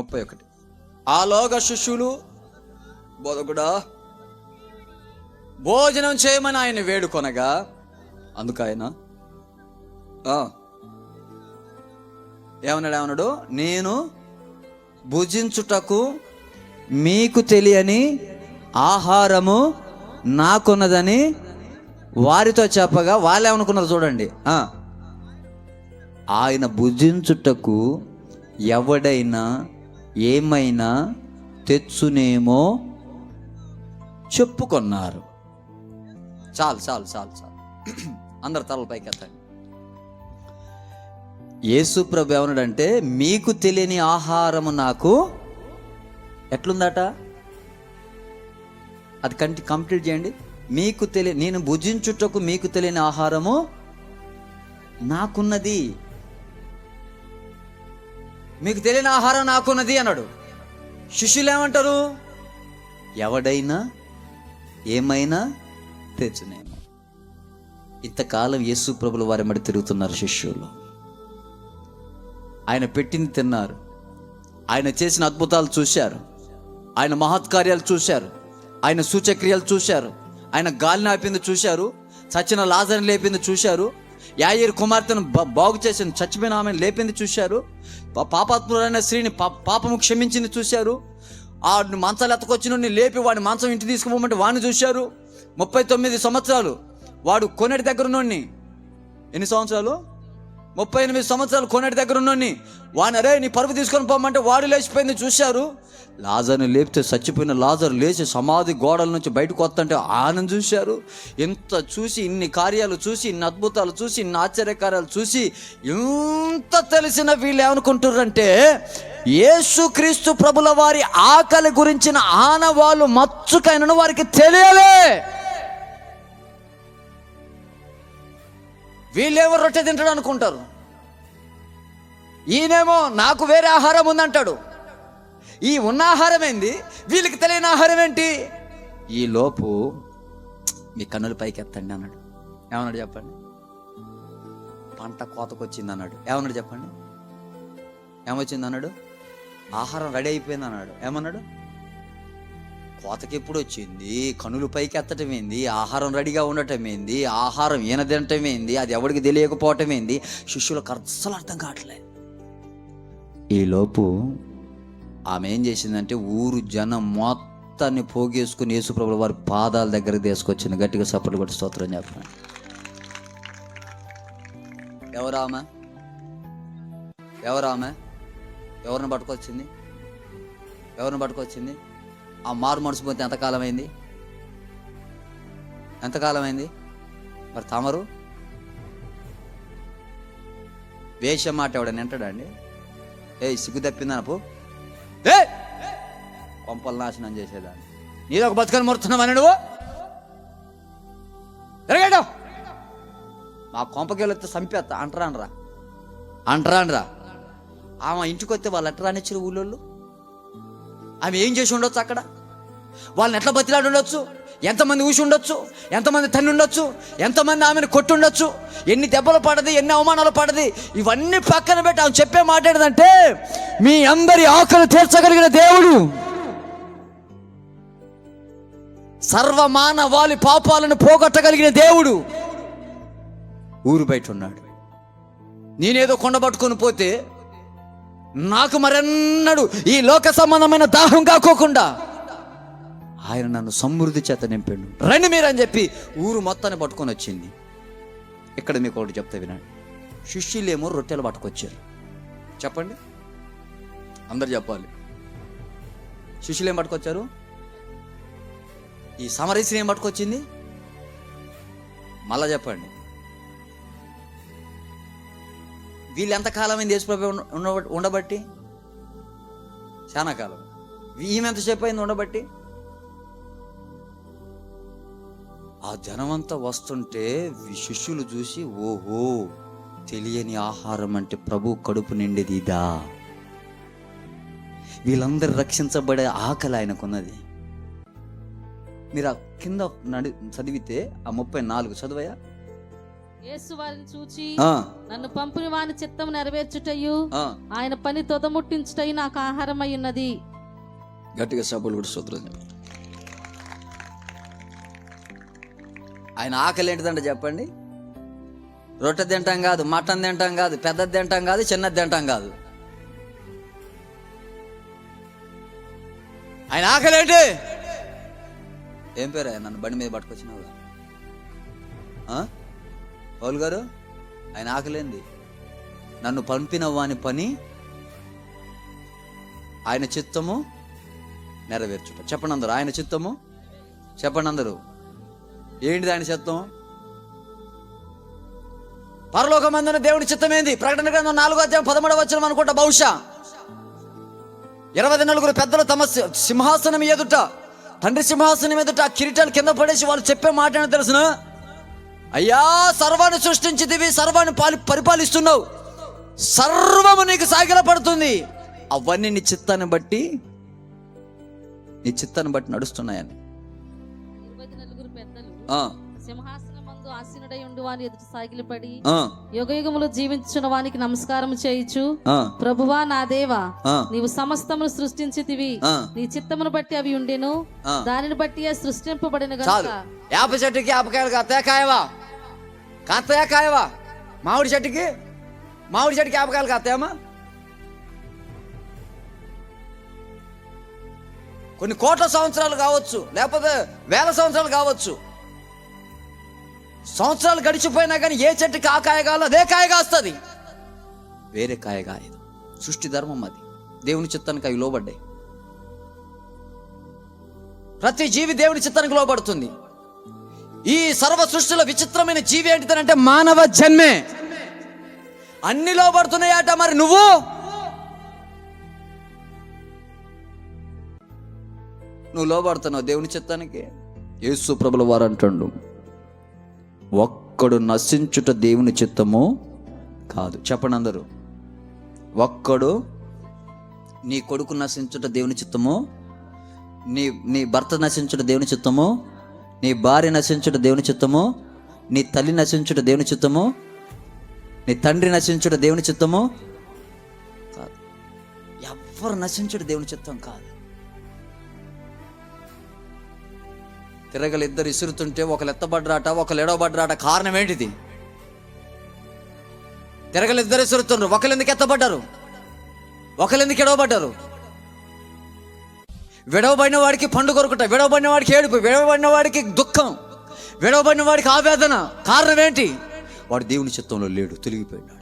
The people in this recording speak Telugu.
ముప్పై ఒకటి. ఆలోక శిష్యులు బోధకుడా భోజనం చేయమని ఆయన వేడుకొనగా అందుకు ఆయన ఏమన్నాడు ఏమన్నాడు? నేను భుజించుటకు మీకు తెలియని ఆహారము నాకున్నదని వారితో చెప్పగా వాళ్ళు ఏమనుకున్నారు చూడండి ఆయన భుజించుటకు ఎవడైనా ఏమైనా తెచ్చునేమో చెప్పుకొన్నారు. చాలు చాలు చాలు చాలు. అందరు తలల పైకి ఎత్తండి యేసు ప్రభు ఏమన్నాడంటే మీకు తెలియని ఆహారము నాకు ఎట్లుందట? అది కంటి కంప్లీట్ చేయండి. మీకు తెలియ నేను భుజించుటకు మీకు తెలియని ఆహారము నాకున్నది. మీకు తెలియని ఆహారం నాకున్నది అన్నాడు. శిష్యులు ఏమంటారు? ఎవడైనా ఏమైనా తెచ్చునేమో. ఇంతకాలం యేసు ప్రభుల వారి మడి తిరుగుతున్నారు శిష్యులు. ఆయన పెట్టింది తిన్నారు. ఆయన చేసిన అద్భుతాలు చూశారు. ఆయన మహత్కార్యాలు చూశారు. ఆయన సూచక్రియలు చూశారు. ఆయన గాలిని ఆపింది చూశారు. చచ్చిన లాజర్ని లేపింది చూశారు. యాయిర్ కుమార్తెను బాగు చేసింది. చచ్చిపోయిన ఆమెను లేపింది చూశారు. పాపాత్ములైన స్త్రీని పాపము క్షమించింది చూశారు. ఆ మంచాలు ఎత్తకొచ్చిన లేపి వాడి మంచం ఇంటి తీసుకుపోమంటే వాడిని చూశారు. ముప్పై తొమ్మిది సంవత్సరాలు వాడు కొనేటి దగ్గర నుండి ఎన్ని సంవత్సరాలు? ముప్పై ఎనిమిది సంవత్సరాలు కొనేటి దగ్గర ఉన్నోని వాని అరే నీ పరుపు తీసుకొని పోమంటే వాడు లేచిపోయింది చూశారు? లాజర్ని లేపితే చచ్చిపోయిన లాజర్ లేచి సమాధి గోడల నుంచి బయటకు వస్తుంటే ఆనందం చూశారు. ఇంత చూసి ఇన్ని కార్యాలు చూసి ఇన్ని అద్భుతాలు చూసి ఇన్ని ఆశ్చర్యకార్యాలు చూసి ఇంత తెలిసిన వీళ్ళు ఏమనుకుంటారంటే యేసుక్రీస్తు ప్రభుల వారి ఆకలి గురించిన ఆనవాళ్ళు మచ్చుకైనను వారికి తెలియలే. వీళ్ళేమో రొట్టె తింటాడు అనుకుంటారు? ఈయనేమో నాకు వేరే ఆహారం ఉందంటాడు. ఈ ఉన్న ఆహారం ఏంది? వీళ్ళకి తెలియని ఆహారం ఏంటి? ఈ లోపు మీ కన్నుల పైకి ఎత్తండి అన్నాడు. ఏమన్నాడు చెప్పండి? పంట కోతకొచ్చింది అన్నాడు. ఏమన్నాడు చెప్పండి? ఏమొచ్చింది అన్నాడు? ఆహారం రెడీ అయిపోయింది అన్నాడు. ఏమన్నాడు? కోతకి ఎప్పుడు వచ్చింది కనులు పైకి ఎత్తటం ఏంది ఆహారం రెడీగా ఉండటం ఏంది ఆహారం ఈయన తినటం ఏంది అది ఎవరికి తెలియకపోవటం ఏంది శిష్యులకు అస్సలు అర్థం కావట్లే. ఈలోపు ఆమె ఏం చేసిందంటే ఊరు జనం మొత్తాన్ని పోగేసుకుని యేసుప్రభుల వారి పాదాల దగ్గరికి తీసుకొచ్చింది. గట్టిగా సపోర్ట్ కొట్టి స్తోత్రం చెప్పండి. ఎవరామె ఎవరామె ఎవరిని పట్టుకొచ్చింది? ఎవరిని పట్టుకొచ్చింది? ఆ మారు మనసు పోతే ఎంతకాలం అయింది ఎంతకాలం అయింది మరి తమరు? వేషం మాట ఎవడని వింటాడండి ఏ సిగ్గు తప్పిందనపు ఏ! కొంపలు నాశనం చేసేదాన్ని. నీదో ఒక బతుకని ముడుతున్నావని నువ్వు? ఎరగడం మా కొంపకెళ్ళొస్తే వెళ్తే చంపేస్తా అంటరానరా అంటరానరా ఆమె ఇంటికి వస్తే వాళ్ళు ఎట్లా అనిచ్చారు ఊళ్ళోళ్ళు? ఆమె ఏం చేసి ఉండొచ్చు అక్కడ? వాళ్ళని ఎట్లా బతిలాడి ఉండొచ్చు? ఎంతమంది ఊసి ఉండొచ్చు? ఎంతమంది తన్ని ఉండొచ్చు? ఎంతమంది ఆమెను కొట్టి ఉండొచ్చు? ఎన్ని దెబ్బలు పడది ఎన్ని అవమానాలు పడది? ఇవన్నీ పక్కన పెట్టి ఆమె చెప్పే మాట ఏంటంటే మీ అందరి ఆకలి తీర్చగలిగిన దేవుడు సర్వమానవాళి పాపాలను పోగొట్టగలిగిన దేవుడు ఊరు బయట ఉన్నాడు. నేనేదో కొండ పట్టుకొని పోతే నాకు మరెన్నడు ఈ లోక సంబంధమైన దాహం కాకోకుండా ఆయన నన్ను సమృద్ధి చేత నింపాడు. రండి మీరు అని చెప్పి ఊరు మొత్తాన్ని పట్టుకొని వచ్చింది. ఇక్కడ మీకు ఒకటి చెప్తే వినండి. శిష్యులేమో రొట్టెలు పట్టుకొచ్చారు చెప్పండి. అందరు చెప్పాలి. శిష్యులు ఏం పట్టుకొచ్చారు ఈ సమరీసిని ఏం పట్టుకొచ్చింది మళ్ళా చెప్పండి. వీళ్ళు ఎంతకాలం అయింది యేసుప్రభు ఉండ- ఉండబట్టి? చాలా కాలం. ఈమె ఎంతసేపు అయింది ఉండబట్టి? ఆ జనమంతా వస్తుంటే శిష్యులు చూసి ఓహో తెలియని ఆహారం అంటే ప్రభు కడుపు నిండేది ఇదా? వీళ్ళందరూ రక్షించబడే ఆకలి ఆయనకున్నది. మీరు ఆ కింద నడి చదివితే ఆ ముప్పై నాలుగు చదివయా యేసు వారిని చూచి నన్ను పంపిన వాని చిత్తం నెరవేర్చుటయు. ఆయన పని తొదముట్టించుటయు నాకు ఆహారం అయ్యున్నది గట్టిగా సభలు కూడా సూత్రం. ఆయన ఆకలి ఏంటిదంటే చెప్పండి? రొట్టె తింటాం కాదు మటన్ తింటాం కాదు పెద్దది తింటాం కాదు చిన్నది తింటాం కాదు. ఆయన ఆకలి ఏంటి? ఏం పేరు ఆయన? నన్ను బండి మీద పట్టుకొచ్చినావు. పౌల్ గారు ఆయన ఆకలేంది. నన్ను పంపిన వాని పని ఆయన చిత్తము నెరవేర్చుట. చెప్పండి అందరు ఆయన చిత్తము చెప్పండి అందరూ ఏంటిది ఆయన చిత్తం? పరలోకమందున దేవుని చిత్తం ఏంది ప్రకటన గ్రంథం నాలుగో అధ్యాయం పదమూడవ వచ్చిన అనుకుంటా బహుశా. ఇరవై నలుగురు పెద్దలు తమ సింహాసనం ఎదుట తండ్రి సింహాసనం ఎదుట కిరీటాలు కింద పడేసి వాళ్ళు చెప్పే మాట ఏంటో అయ్యా సర్వాన్ని సృష్టించిదివి సర్వాన్ని పాలి పరిపాలిస్తున్నావు. సర్వము నీకు సాగిల పడుతుంది అవన్నీ నీ చిత్తాన్ని బట్టి నీ చిత్తాన్ని బట్టి నడుస్తున్నాయని. సాగిలపడి జీవించున్న వానికి నమస్కారం చేయుచు. ఆ, ప్రభువా నా దేవా నీవు సమస్తమును సృష్టించితివి. నీ చిత్తమును బట్టి అవి ఉండెను. దానిని బట్టి సృష్టింపబడిన యాప చెట్టుకి యాపకాయలు కాస్తాయా కాయవా? మామిడి చెట్టుకి? మామిడి చెట్టుకి ఆపకాయలు కాస్తాయమ్మా కొన్ని కోట్ల సంవత్సరాలు కావచ్చు లేకపోతే వేల సంవత్సరాలు కావచ్చు. సంవత్సరాలు గడిచిపోయినా కానీ ఏ చెట్టుకి ఆ కాయ కావాలో అదే కాయ కాస్తుంది. వేరే కాయ కాయదు సృష్టి ధర్మం అది. దేవుని చిత్తానికి అవి లోబడ్డాయి. ప్రతి జీవి దేవుని చిత్తానికి లోబడుతుంది. ఈ సర్వ సృష్టిలో విచిత్రమైన జీవి ఏంటిదనంటే మానవ జన్మే. అన్ని లోబడుతున్నాయట మరి నువ్వు? నువ్వు లోబడుతున్నావు దేవుని చిత్తానికి? యేసు ప్రభుల వారు అంటుండు ఒక్కడు నశించుట దేవుని చిత్తము కాదు. చెప్పండి అందరూ. ఒక్కడు నీ కొడుకు నశించుట దేవుని చిత్తము నీ నీ భర్త నశించుట దేవుని చిత్తము నీ భార్య నశించుట దేవుని చిత్తము నీ తల్లి నశించుట దేవుని చిత్తము నీ తండ్రి నశించుట దేవుని చిత్తము కాదు. ఎవ్వరు నశించుట దేవుని చిత్తం కాదు. తిరగలు ఇద్దరు ఇసురుతుంటే ఒకరు ఎత్తబడ్రాట ఒకరు ఎడవబడ్రాట కారణం ఏంటిది? తిరగలు ఇద్దరు ఇసురుతుండ్రు ఒకరు ఎందుకు ఎత్తబడ్డారు? ఒకరు ఎందుకు ఎడవబడ్డారు? విడవబడిన వాడికి పండు కొరుకుట విడవబడిన వాడికి ఏడుపు విడవబడిన వాడికి దుఃఖం విడవబడిన వాడికి ఆవేదన. కారణం ఏంటి? వాడు దేవుని చిత్తంలో లేడు తొలగిపోయినాడు.